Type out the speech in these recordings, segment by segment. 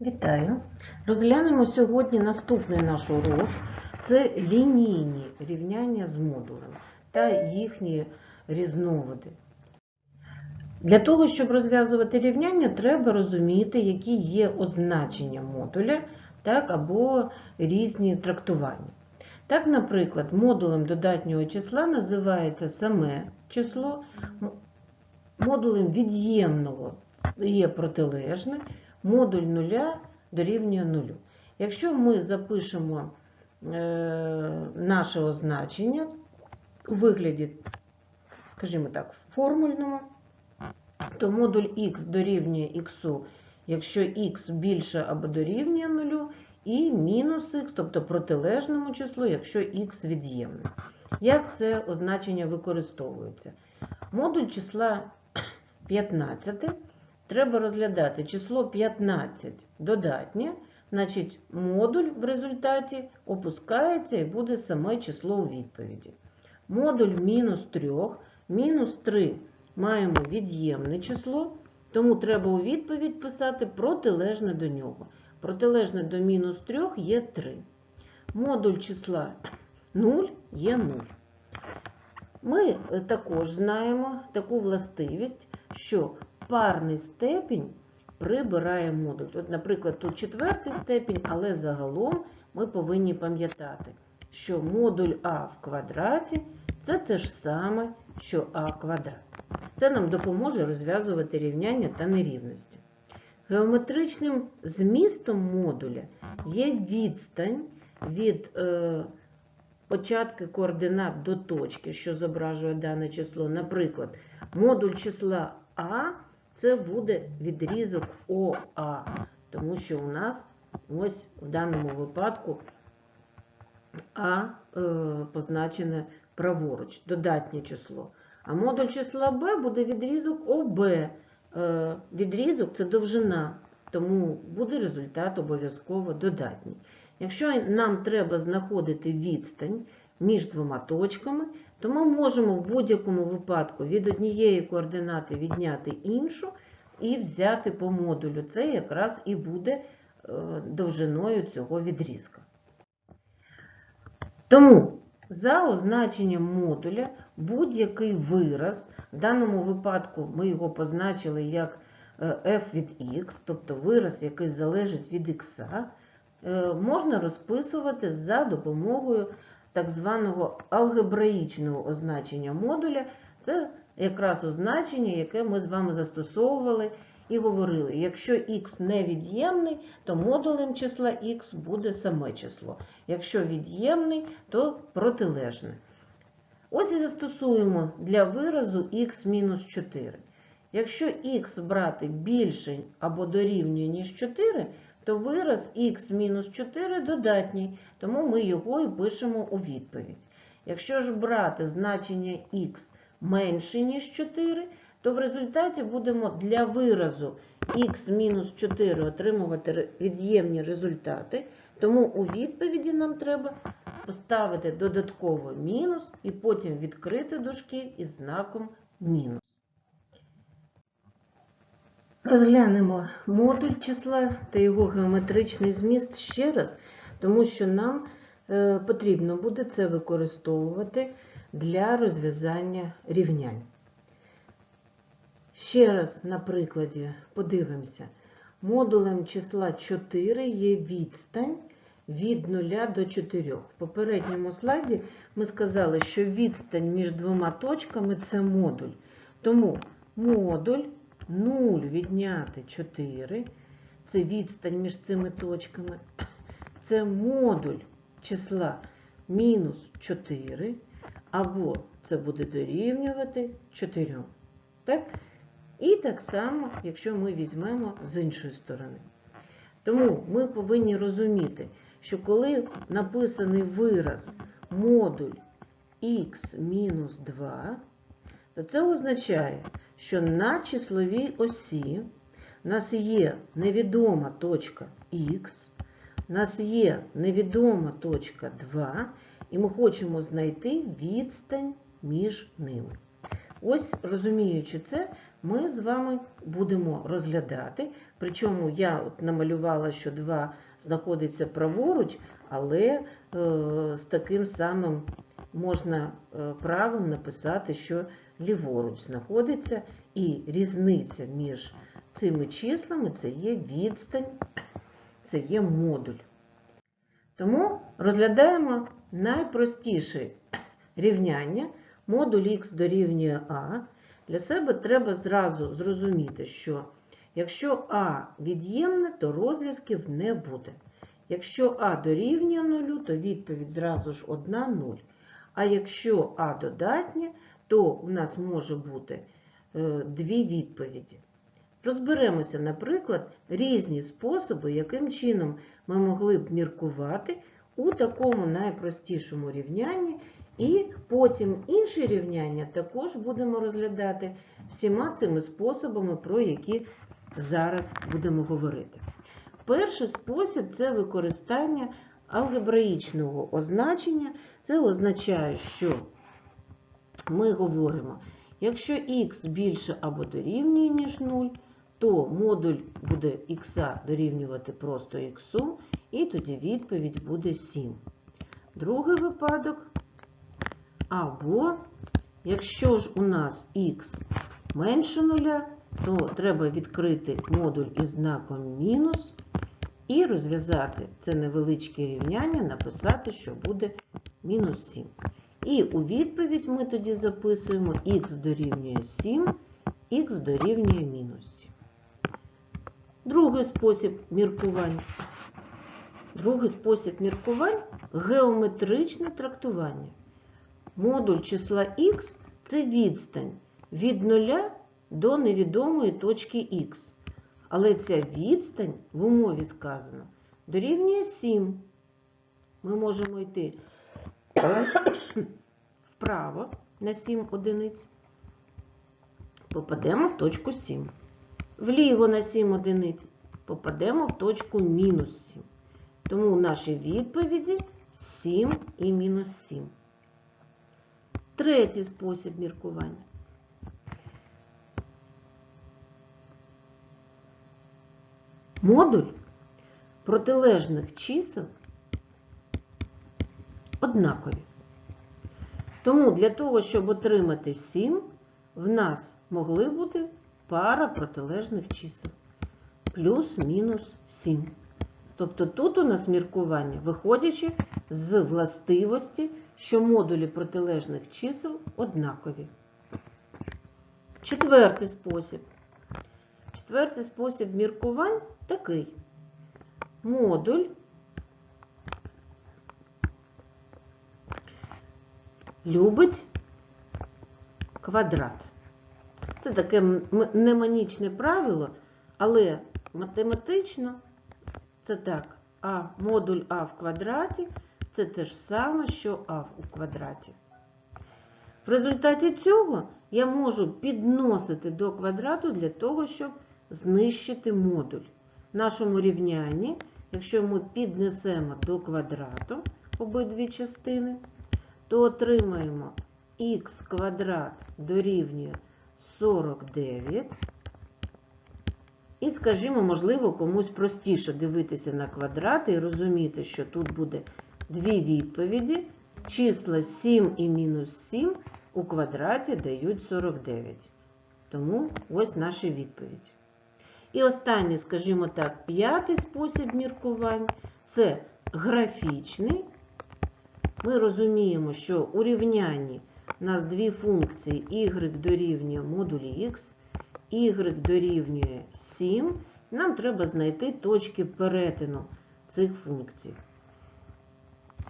Вітаю! Розглянемо сьогодні наступний наш урок. Це лінійні рівняння з модулем та їхні різновиди. Для того, щоб розв'язувати рівняння, треба розуміти, які є означення модуля так, або різні трактування. Так, наприклад, модулем додатнього числа називається саме число, модулем від'ємного є протилежне, модуль нуля дорівнює нулю. Якщо ми запишемо е, наше означення у вигляді, скажімо так, формульному, то модуль х дорівнює х, якщо х більше або дорівнює нулю, і мінус х, тобто протилежному числу, якщо х від'ємне. Як це означення використовується? Модуль числа 15 треба розглядати число 15 додатнє, значить модуль в результаті опускається і буде саме число у відповіді. Модуль мінус 3, мінус 3 маємо від'ємне число, тому треба у відповідь писати протилежне до нього. Протилежне до мінус 3 є 3. Модуль числа 0 є 0. Ми також знаємо таку властивість, що парний степінь прибирає модуль. От, наприклад, тут четвертий степінь, але загалом ми повинні пам'ятати, що модуль А в квадраті це те ж саме, що А квадрат. Це нам допоможе розв'язувати рівняння та нерівності. Геометричним змістом модуля є відстань від е, початку координат до точки, що зображує дане число. Наприклад, модуль числа А це буде відрізок ОА, тому що у нас ось в даному випадку А е, позначене праворуч, додатнє число. А модуль числа Б буде відрізок ОБ. Е, відрізок це довжина, тому буде результат обов'язково додатній. Якщо нам треба знаходити відстань між двома точками, то ми можемо в будь-якому випадку від однієї координати відняти іншу і взяти по модулю. Це якраз і буде е, довжиною цього відрізка. Тому за означенням модуля будь-який вираз, в даному випадку ми його позначили як е, f від x, тобто вираз, який залежить від x, е, можна розписувати за допомогою так званого алгебраїчного означення модуля. Це якраз означення, яке ми з вами застосовували і говорили. Якщо х невід'ємний, то модулем числа х буде саме число. Якщо від'ємний, то протилежне. Ось і застосуємо для виразу х-4. Якщо х брати більше або дорівнює, ніж 4, то вираз х-4 додатній, тому ми його і пишемо у відповідь. Якщо ж брати значення х менше, ніж 4, то в результаті будемо для виразу х-4 отримувати від'ємні результати, тому у відповіді нам треба поставити додатково мінус і потім відкрити дужки із знаком мінус. Розглянемо модуль числа та його геометричний зміст ще раз, тому що нам е, потрібно буде це використовувати для розв'язання рівнянь. Ще раз на прикладі подивимося. Модулем числа 4 є відстань від 0 до 4. В попередньому слайді ми сказали, що відстань між двома точками це модуль. Тому модуль 0 відняти 4, це відстань між цими точками. Це модуль числа мінус 4, або це буде дорівнювати 4. Так? І так само, якщо ми візьмемо з іншої сторони. Тому ми повинні розуміти, що коли написаний вираз модуль х-2, то це означає, що на числовій осі в нас є невідома точка х, в нас є невідома точка 2, і ми хочемо знайти відстань між ними. Ось, розуміючи це, ми з вами будемо розглядати. Причому я от намалювала, що 2 знаходиться праворуч, але е, з таким самим можна е, правом написати, що ліворуч знаходиться, і різниця між цими числами це є відстань, це є модуль. Тому розглядаємо найпростіше рівняння. Модуль х дорівнює а. Для себе треба зразу зрозуміти, що якщо а від'ємне, то розв'язків не буде. Якщо а дорівнює 0, то відповідь зразу ж 1 0. А якщо а додатнє, то у нас може бути е, дві відповіді. Розберемося, наприклад, різні способи, яким чином ми могли б міркувати у такому найпростішому рівнянні, і потім інші рівняння також будемо розглядати всіма цими способами, про які зараз будемо говорити. Перший спосіб це використання алгебраїчного означення. Це означає, що ми говоримо, якщо х більше або дорівнює, ніж 0, то модуль буде х дорівнювати просто х, і тоді відповідь буде 7. Другий випадок. Або, якщо ж у нас х менше 0, то треба відкрити модуль із знаком мінус і розв'язати це невеличке рівняння, написати, що буде мінус 7. І у відповідь ми тоді записуємо х дорівнює 7, х дорівнює мінус 7. Другий спосіб міркувань. Другий спосіб міркувань геометричне трактування. Модуль числа х це відстань від 0 до невідомої точки х. Але ця відстань в умові сказано дорівнює 7. Ми можемо йти вправо на 7 одиниць, попадемо в точку 7. Вліво на 7 одиниць попадемо в точку мінус 7. Тому в нашій відповіді 7 і мінус 7. Третій спосіб міркування. Модуль протилежних чисел однакові. Тому для того, щоб отримати 7, в нас могли бути пара протилежних чисел. Плюс-мінус 7. Тобто тут у нас міркування, виходячи з властивості, що модулі протилежних чисел однакові. Четвертий спосіб. Четвертий спосіб міркувань такий. Модуль любить квадрат. Це таке мнемонічне правило, але математично це так, а модуль А в квадраті це те ж саме, що А у квадраті. В результаті цього я можу підносити до квадрату для того, щоб знищити модуль. В нашому рівнянні, якщо ми піднесемо до квадрату обидві частини, то отримаємо х квадрат дорівнює 49. І, скажімо, можливо, комусь простіше дивитися на квадрати і розуміти, що тут буде дві відповіді. Числа 7 і мінус 7 у квадраті дають 49. Тому ось наші відповіді. І останній, скажімо так, п'ятий спосіб міркувань це графічний. Ми розуміємо, що у рівнянні у нас дві функції y дорівнює модулі x, y дорівнює 7. Нам треба знайти точки перетину цих функцій.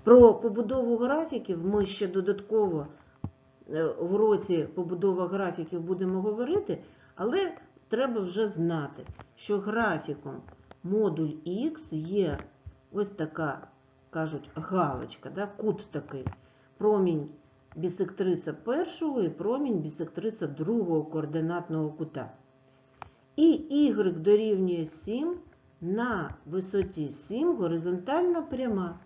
Про побудову графіків ми ще додатково е, в уроці побудова графіків будемо говорити, але треба вже знати, що графіком модуль Х є ось така, кажуть, галочка, да, кут такий, промінь бісектриса першого і промінь бісектриса другого координатного кута. І y дорівнює 7 на висоті 7 горизонтальна пряма.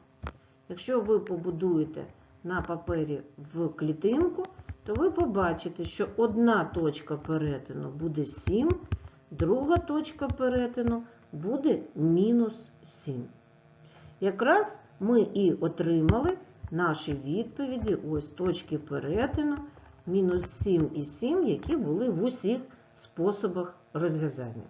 Якщо ви побудуєте на папері в клітинку, то ви побачите, що одна точка перетину буде 7, друга точка перетину буде мінус 7. Якраз ми і отримали наші відповіді, ось точки перетину, мінус 7 і 7, які були в усіх способах розв'язання.